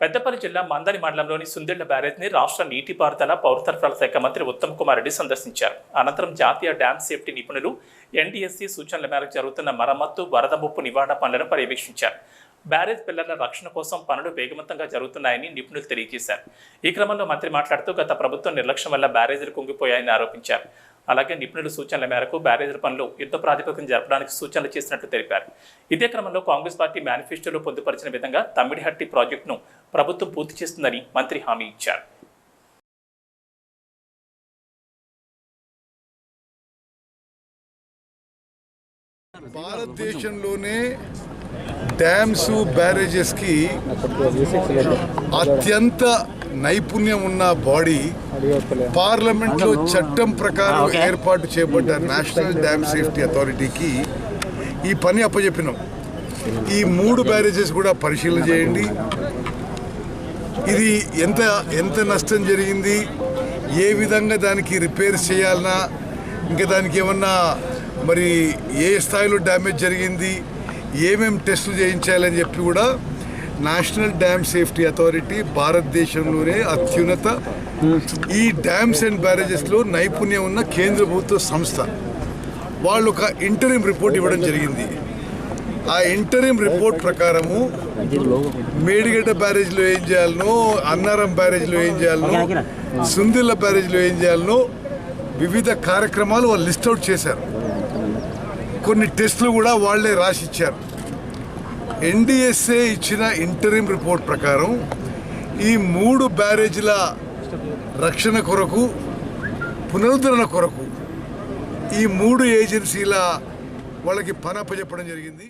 పెద్దపల్లి జిల్లా మందని మండలంలోని సుందిళ్ళ బ్యారేజ్ని రాష్ట్ర నీటిపారుదల పౌర సరఫరాల శాఖ మంత్రి ఉత్తమ్ కుమార్ రెడ్డి సందర్శించారు. అనంతరం జాతీయ డ్యామ్ సేఫ్టీ నిపుణులు ఎన్డీఎస్సీ సూచనల మేరకు జరుగుతున్న మరమ్మత్తు వరద ముప్పు నివారణ పనులను పర్యవేక్షించారు. బ్యారేజ్ పిల్లర్ల రక్షణ కోసం పనులు వేగవంతంగా జరుగుతున్నాయని నిపుణులు తెలియజేశారు. ఈ క్రమంలో మంత్రి మాట్లాడుతూ గత ప్రభుత్వం నిర్లక్ష్యం వల్ల బ్యారేజీలు కుంగిపోయాయని ఆరోపించారు. అలాగే నిపుణుల సూచనల మేరకు బ్యారేజీల పనులు యుద్ధ ప్రాతిపదికన జరపడానికి సూచనలు చేసినట్లు తెలిపారు. ఇదే క్రమంలో కాంగ్రెస్ పార్టీ మేనిఫెస్టోలో పొందుపరిచిన విధంగా తమ్మిడిహట్టి ప్రాజెక్టును ప్రభుత్వం పూర్తి చేస్తుందని మంత్రి హామీ ఇచ్చారు. భారతదేశంలోనే డ్యామ్స్ బ్యారేజెస్కి అత్యంత నైపుణ్యం ఉన్న బాడీ పార్లమెంట్లో చట్టం ప్రకారం ఏర్పాటు చేయబడ్డ నేషనల్ డ్యామ్ సేఫ్టీ అథారిటీకి ఈ పని అప్పచెప్పినాం ఈ మూడు బ్యారేజెస్ కూడా పరిశీలన చేయండి. ఇది ఎంత ఎంత నష్టం జరిగింది? ఏ విధంగా దానికి రిపేర్స్ చేయాలన్నా? ఇంకా దానికి ఏమన్నా మరి ఏ స్థాయిలో డ్యామేజ్ జరిగింది ఏమేమి టెస్టులు చేయించాలని చెప్పి కూడా నేషనల్ డ్యామ్ సేఫ్టీ అథారిటీ భారతదేశంలోనే అత్యున్నత. ఈ డ్యామ్స్ అండ్ బ్యారేజెస్లో నైపుణ్యం ఉన్న కేంద్ర ప్రభుత్వ సంస్థ. వాళ్ళు ఒక ఇంటరిం రిపోర్ట్ ఇవ్వడం జరిగింది. ఆ ఇంటరిం రిపోర్ట్ ప్రకారము మేడిగడ్డ బ్యారేజ్లో ఏం చేయాలనో అన్నారం బ్యారేజ్లో ఏం చేయాలనో సుందిల్ల బ్యారేజ్లో ఏం చేయాలనో వివిధ కార్యక్రమాలు వాళ్ళు లిస్ట్ అవుట్ చేశారు. కొన్ని టెస్టులు కూడా వాళ్ళే రాసిచ్చారు. ఎన్డిఎస్ఏ ఇచ్చిన ఇంటరిం రిపోర్ట్ ప్రకారం ఈ మూడు బ్యారేజీల రక్షణ కొరకు పునరుద్ధరణ కొరకు ఈ మూడు ఏజెన్సీల వాళ్ళకి పనప్ప చెప్పడం జరిగింది.